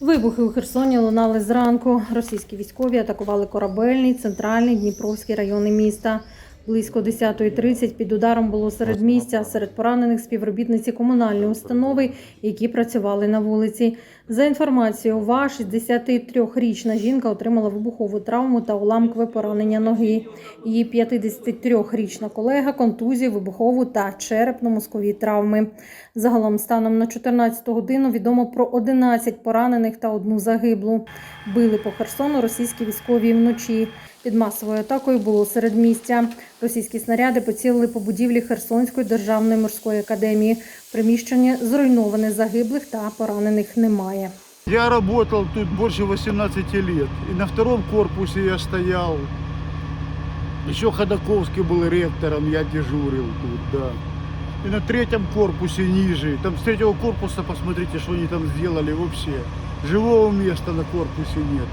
Вибухи у Херсоні лунали зранку. Російські військові атакували корабельний, центральний, Дніпровський райони міста. Близько 10.30 під ударом було серед місця, серед поранених співробітниці комунальної установи, які працювали на вулиці. За інформацією ОВА, 63-річна жінка отримала вибухову травму та уламкове поранення ноги. Її 53-річна колега контузію, вибухову та черепно-мозкові травми. Загалом станом на 14 годину відомо про 11 поранених та одну загиблу. Били по Херсону російські військові вночі. Під масовою атакою було серед місця. Російські снаряди поцілили по будівлі Херсонської державної морської академії. Приміщення зруйноване загиблих та поранених немає. Я работал тут больше 18 лет. И на втором корпусе я стоял. Еще Ходаковский был ректором, я дежурил тут, да. И на третьем корпусе ниже. Там с третьего корпуса посмотрите, что они там сделали вообще. Живого места на корпусе нет.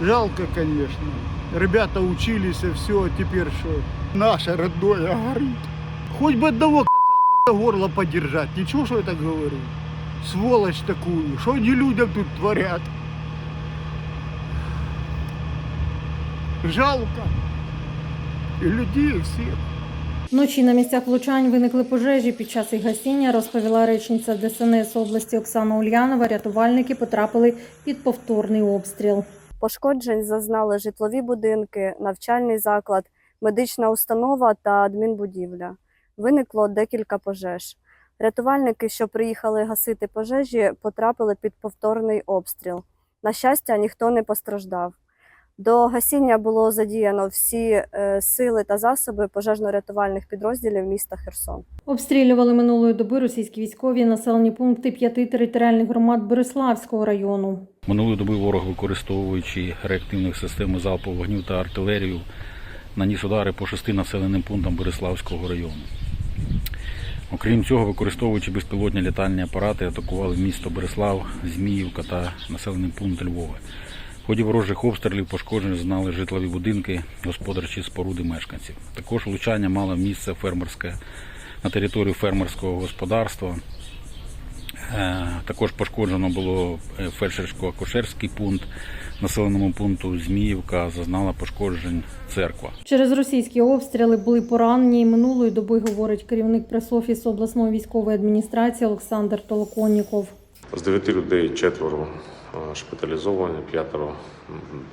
Жалко, конечно. Ребята учились, и все, теперь что? Наше родное горит. Хоть бы одного за горло подержать. Ничего, что я так говорю. Сволочь такую. Что они людям тут творят? Жалко. И людей и всех. Вночі на місцях влучань виникли пожежі. Під час їх гасіння розповіла речниця ДСНС області Оксана Ульянова. Рятувальники потрапили під повторний обстріл. Пошкоджень зазнали житлові будинки, навчальний заклад, медична установа та адмінбудівля. Виникло декілька пожеж. Рятувальники, що приїхали гасити пожежі, потрапили під повторний обстріл. На щастя, ніхто не постраждав. До гасіння було задіяно всі е, сили та засоби пожежно-рятувальних підрозділів міста Херсон. Обстрілювали минулої доби російські військові населені пункти п'яти територіальних громад Бориславського району. Минулої доби ворог, використовуючи реактивних систем залпового вогню та артилерію, наніс удари по шести населеним пунктам Бориславського району. Окрім цього, використовуючи безпілотні літальні апарати, атакували місто Борислав, Зміївка та населений пункт Львова. В ході ворожих обстрілів пошкоджень зазнали житлові будинки, господарчі споруди мешканців. Також влучання мало місце фермерське на територію фермерського господарства. Е, Також пошкоджено було е, фельдшерсько-акушерський пункт. Населеному пункту Зміївка зазнала пошкоджень церква. Через російські обстріли були поранені. І Минулої доби говорить керівник прес-офісу обласної військової адміністрації Олександр Толоконніков. З дев'яти людей четверо е, шпиталізовані, п'ятеро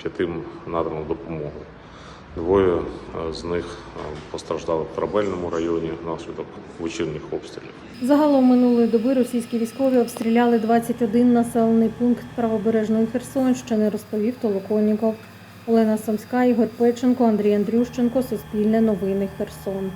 п'ятим надано допомогу. Двоє е, з них е, постраждали в корабельному районі внаслідок вечірніх обстрілів. Загалом минулої доби російські військові обстріляли 21 населений пункт правобережної Херсонщини, розповів Толоконніков. Олена Самська, Ігор Печенко, Андрій Андрющенко, Суспільне новини Херсон.